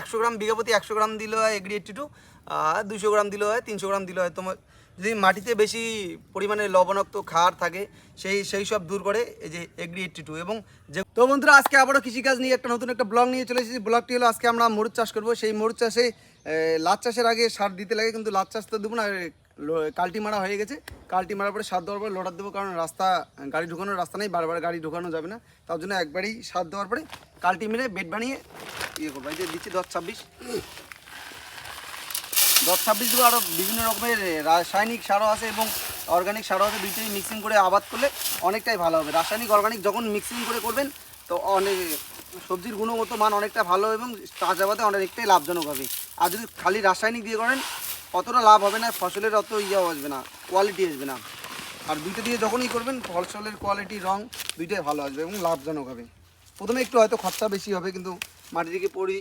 একশো গ্রাম, বিঘা প্রতি একশো গ্রাম দিলে হয় এগ্রি এইটটি টু দুশো গ্রাম দিলে হয় তিনশো গ্রাম দিলে হয়। তোমার যদি মাটিতে বেশি পরিমাণে লবণাক্ত খার থাকে, সেই সেই সব দূর করে এই যে এগ্রি এইটটি টু এবং যে তো বন্ধুরা, আজকে আবারও কৃষিকাজ নিয়ে একটা নতুন একটা ব্লগ নিয়ে চলে এসেছি। ব্লগটি হলো, আজকে আমরা মরুচ চাষ করব। সেই মরুচ চাষে লাচ চাষের আগে সার দিতে লাগে, কিন্তু লাচ চাষ তো দেবো না কাল্টি মারা হয়ে গেছে। কালটি মারার পরে সার দেওয়ার পরে লোডার দেবো কারণ রাস্তা, গাড়ি ঢুকানোর রাস্তা নেই, বারবার গাড়ি ঢুকানো যাবে না। তার জন্য একবারই সার দেওয়ার পরে কালটি মেরে বেড বানিয়ে ইয়ে করব। এই যে দিচ্ছি দশ ছাব্বিশ। দশ ছাব্বিশ দেবো। আরও বিভিন্ন রকমের রাসায়নিক সারও আছে এবং অর্গানিক সারও আছে। দুইটাই মিক্সিং করে আবাদ করলে অনেকটাই ভালো হবে। রাসায়নিক, অর্গানিক যখন মিক্সিং করে করবেন, তো অনেক সবজির গুণগত মান অনেকটা ভালো এবং চাষাবাদে অনেকটাই লাভজনক হবে। আর যদি খালি রাসায়নিক দিয়ে করেন অতটা লাভ হবে না, ফসলের অত ইয়েও আসবে না কোয়ালিটি আসবে না। আর দুইটা দিয়ে যখনই করবেন, ফসলের কোয়ালিটি রং, দুইটাই ভালো আসবে এবং লাভজনক হবে। প্রথমে একটু হয়তো খরচা বেশি হবে, কিন্তু মাটিটিকে পরি,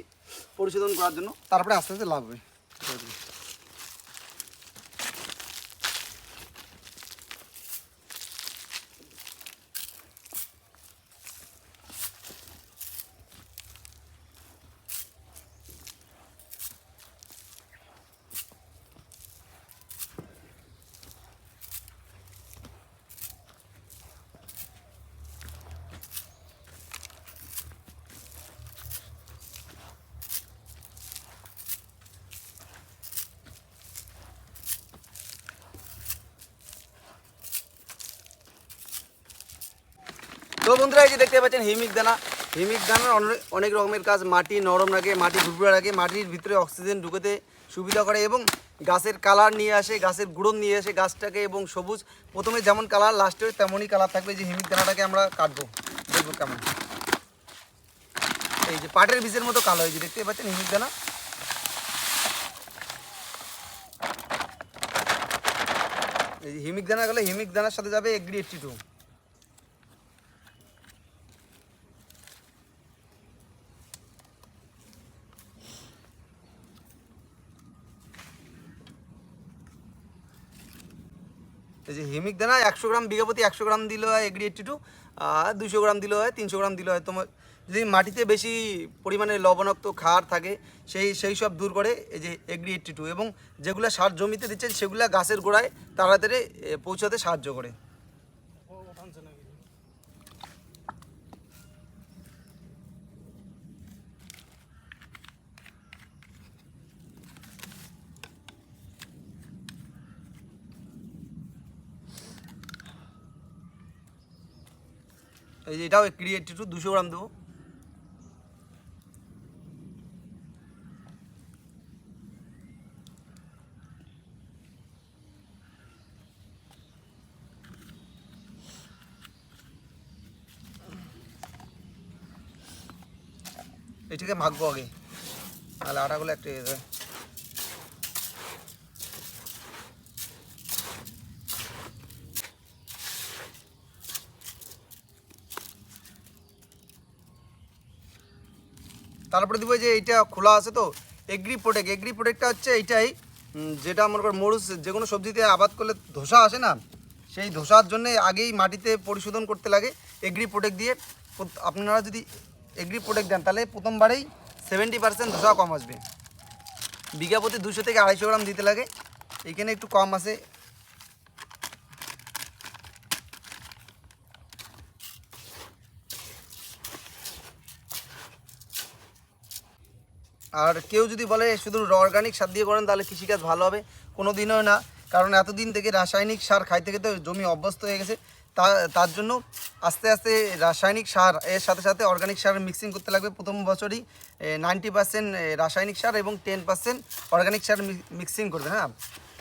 পরিশোধন করার জন্য, তারপরে আস্তে আস্তে লাভ হবে। তো বন্ধুরা, এই যে দেখতে পাচ্ছেন, হিমিক দানা। হিমিক দানার অনেক রকমের কাজ। মাটি নরম রাখে, মাটি ভুরভুরা রাখে, মাটির ভিতরে অক্সিজেন ঢুকেতে সুবিধা করে এবং গাছের কালার নিয়ে আসে, গাছের গুঁড়ো নিয়ে আসে, গাছটাকে এবং সবুজ। প্রথমে যেমন কালার লাস্টে তেমনই কালার থাকবে। যে হিমিক দানাটাকে আমরা কাটবো। দেখব কেমন। এই যে পাটের বীজের মতো কালো যে দেখতে পাচ্ছেন হিমিক দানা। এই যে হিমিক দানা গেলে হিমিক দানার সাথে যাবে এগ্রি এইটটি টু। এই যে হিমিক দানা একশো গ্রাম বিঘা প্রতি একশো গ্রাম দিলে হয় এগ্রি এইটটি টু দুশো গ্রাম দিলে হয়, তিনশো গ্রাম দিলে হয়। তোমার যদি মাটিতে বেশি পরিমাণে লবণাক্ত খার থাকে, সেই সেই সব দূর করে এই যে এগ্রি এইটটি টু এবং যেগুলো সার জমিতে দিচ্ছে সেগুলো গাছের গোড়ায় তাড়াতাড়ি পৌঁছাতে সাহায্য করে। এই যে এটাও এইটটি টু দুশো গ্রাম দেবো। এটাকে মাখবো আগে। তাহলে আটাগুলো একটা তারপরে দিব যে এইটা খোলা আছে তো এগ্রি প্রোটেক্ট এগ্রি প্রোটেক্টটা হচ্ছে এইটাই যেটা মনে করেন মরুচ যে কোনো সবজিতে আবাদ করলে ধোসা আসে না, সেই ধোসার জন্য আগেই মাটিতে পরিশোধন করতে লাগে এগ্রি প্রোটেক্ট দিয়ে। আপনারা যদি এগ্রি প্রোটেক্ট দেন, তাহলে প্রথমবারেই সেভেন্টি পার্সেন্ট ধোসা কম আসবে। বিঘা প্রতি দুশো থেকে আড়াইশো গ্রাম দিতে লাগে, এখানে একটু কম আছে। আর কেউ যদি বলে শুধু অর্গানিক সার দিয়ে করেন, তাহলে কৃষিকাজ ভালো হবে। কোনো দিনও না। কারণ এতদিন থেকে রাসায়নিক সার খাইতে খেতে জমি অভ্যস্ত হয়ে গেছে। তা, তার জন্য আস্তে আস্তে রাসায়নিক সার, এর সাথে সাথে অর্গানিক সার মিক্সিং করতে লাগবে প্রথম বছরই। নাইনটি পার্সেন্ট রাসায়নিক সার এবং টেন পার্সেন্ট অর্গানিক সার মিক্সিং করবে হ্যাঁ?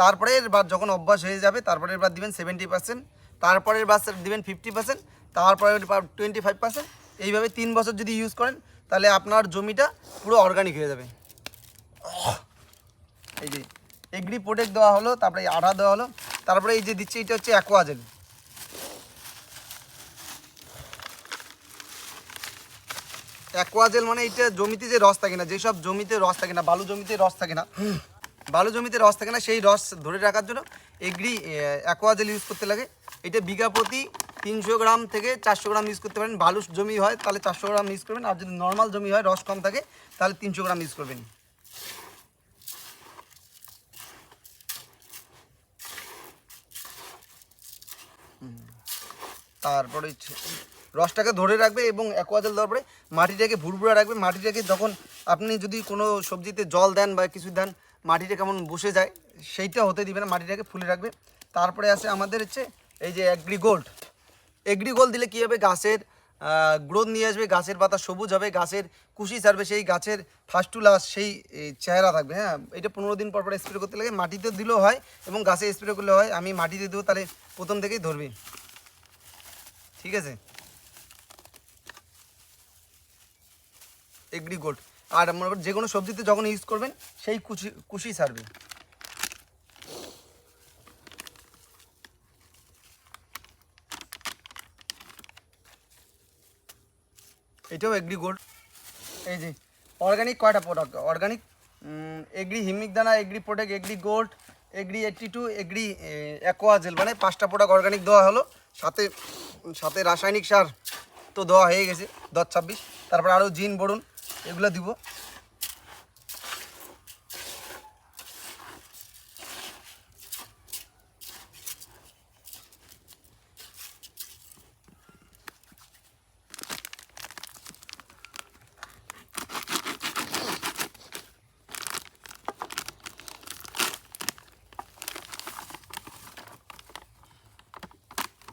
তারপরে এবার যখন অভ্যাস হয়ে যাবে তারপরে এবার দিবেন সেভেন্টি পার্সেন্ট তারপরের বার দিবেন ফিফটি পার্সেন্ট তারপরে টোয়েন্টি ফাইভ পার্সেন্ট এইভাবে তিন বছর যদি ইউজ করেন তাহলে আপনার জমিটা পুরো অর্গানিক হয়ে যাবে। এই যে, এগ্রি প্রোটেক্ট দেওয়া হলো, তারপরে আঠা দেওয়া হলো, তারপরে এই যে দিচ্ছে, এটা হচ্ছে অ্যাকোয়াজেল অ্যাকোয়াজেল মানে এটা জমিতে যে রস থাকে না, যেসব জমিতে রস থাকে না, বালু জমিতে রস থাকে না, বালু জমিতে রস থাকে না, সেই রস ধরে রাখার জন্য এগ্রি অ্যাকোয়াজেল ইউজ করতে লাগে। এটা বিঘা প্রতি তিনশো গ্রাম থেকে চারশো গ্রাম ইউজ করতে পারেন। বালু জমি হয়, তাহলে চারশো গ্রাম ইউজ করবেন। আর যদি নর্মাল জমি হয়, রস কম থাকে, তাহলে তিনশো গ্রাম ইউজ করবেন। তারপরে রসটাকে ধরে রাখবে এবং অ্যাকোয়াজল দেওয়ার পরে মাটিটাকে ভুরভুরা রাখবে। মাটিটাকে যখন আপনি যদি কোনো সবজিতে জল দেন বা কিছু দেন, মাটিটা কেমন বসে যায়, সেইটা হতে দিবে না। মাটিটাকে ফুলে রাখবে। তারপরে আছে আমাদের হচ্ছে এই যে অ্যাগ্রিগোল্ড এগ্রিগোল দিলে কী হবে? গাছের গ্রোথ নিয়ে আসবে, গাছের পাতা সবুজ হবে, গাছের কুশি ছাড়বে, সেই গাছের ফাস্টুলাস সেই চেহারা থাকবে হ্যাঁ? এটা পনেরো দিন পর পর স্প্রে করতে লাগে, মাটিতে দিলেও হয় এবং গাছে স্প্রে করলে হয়, আমি মাটিতে দেবো, তাহলে প্রথম থেকেই ধরবে। ঠিক আছে? এগ্রিগোল্ড। আর মনে যে কোনো সবজিতে যখন ইউজ করবেন, সেই কুচি, কুশি ছাড়বে। এটাও এগ্রি গোল্ড এই যে অর্গানিক কয়টা প্রোডাক্ট অর্গানিক এগ্রি হিমিক দানা agri product agri gold agri eighty two agri aquagel মানে পাঁচটা প্রোডাক্ট অর্গানিক দেওয়া হলো। সাথে সাথে রাসায়নিক সার তো দেওয়া হয়ে গেছে, দশ ছাব্বিশ। তারপর আরও জিন বরুন, এগুলো দিব।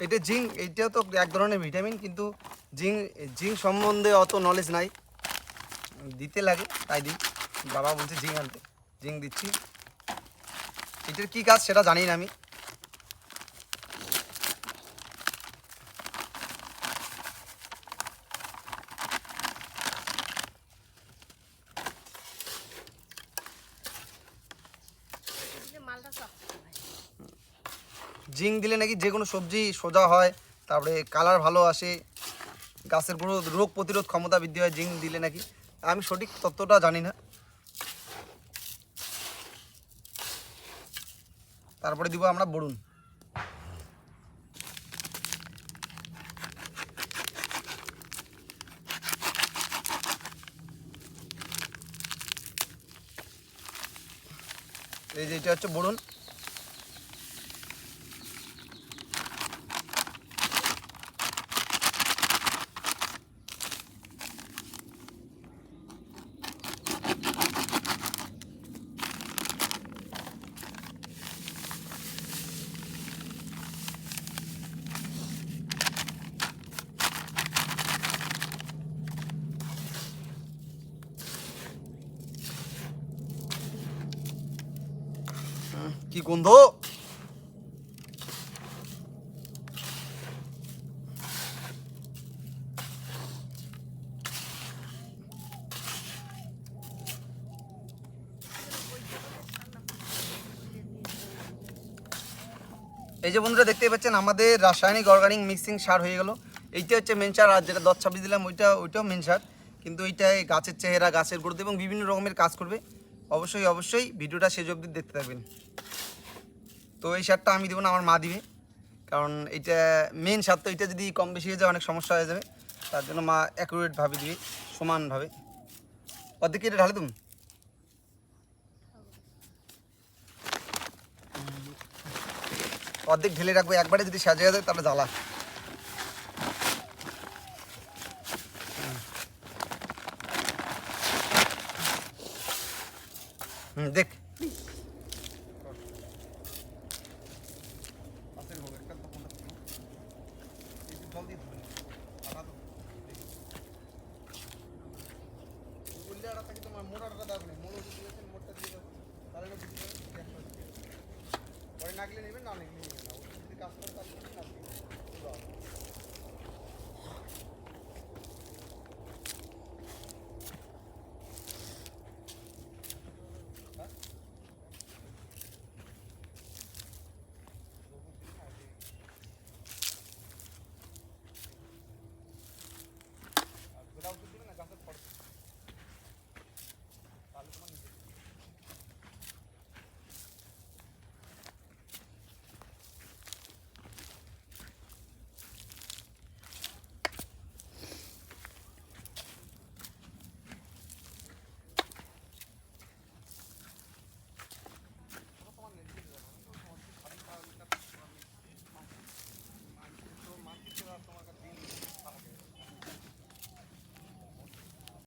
এটা জিঙ্ক এইটাও তো এক ধরনের ভিটামিন, কিন্তু জিঙ্ক জিঙ্ক সম্বন্ধে অত নলেজ নাই। দিতে লাগে, তাই দিই। বাবা বলছে জিঙ্ক আনতে। জিঙ্ক দিচ্ছি। এটার কী কাজ সেটা জানি না আমি। জিঙ্ক দিলে নাকি যে কোনো সবজি সোজা হয়, তারপরে কালার ভালো আসে, গাছের কোনো রোগ প্রতিরোধ ক্ষমতা বৃদ্ধি হয়, জিঙ্ক দিলে নাকি। আমি সঠিক তথ্যটা জানি না। তারপরে দিব আমরা বরুণ। এই যে এটা হচ্ছে বরুণ। কি গন্ধ? এই যে বন্ধুরা দেখতেই পাচ্ছেন, আমাদের রাসায়নিক অর্গানিক মিক্সিং সার হয়ে গেল। এইটা হচ্ছে মেন সার, আর যেটা দশ ছাব্বিশ দিলাম, ওইটা ওইটাও মেন সার। কিন্তু এইটাই গাছের চেহারা, গাছের গ্রোথ এবং বিভিন্ন রকমের কাজ করবে। অবশ্যই অবশ্যই ভিডিওটা শেষ অবধি দেখতে থাকবেন। তো এই সারটা আমি দেবো না, আমার মা দিবে। কারণ এইটা মেন সার তো এটা যদি কম বেশি হয়ে যায়, অনেক সমস্যা হয়ে যাবে। তার জন্য মা অ্যাকুরেটভাবে দিবে, সমানভাবে। অর্ধেক এটা ঢালে তুমি অর্ধেক ঢেলে রাখব, একবারে যদি সাজিয়ে যায় তাহলে জ্বালা। হুম, দেখ।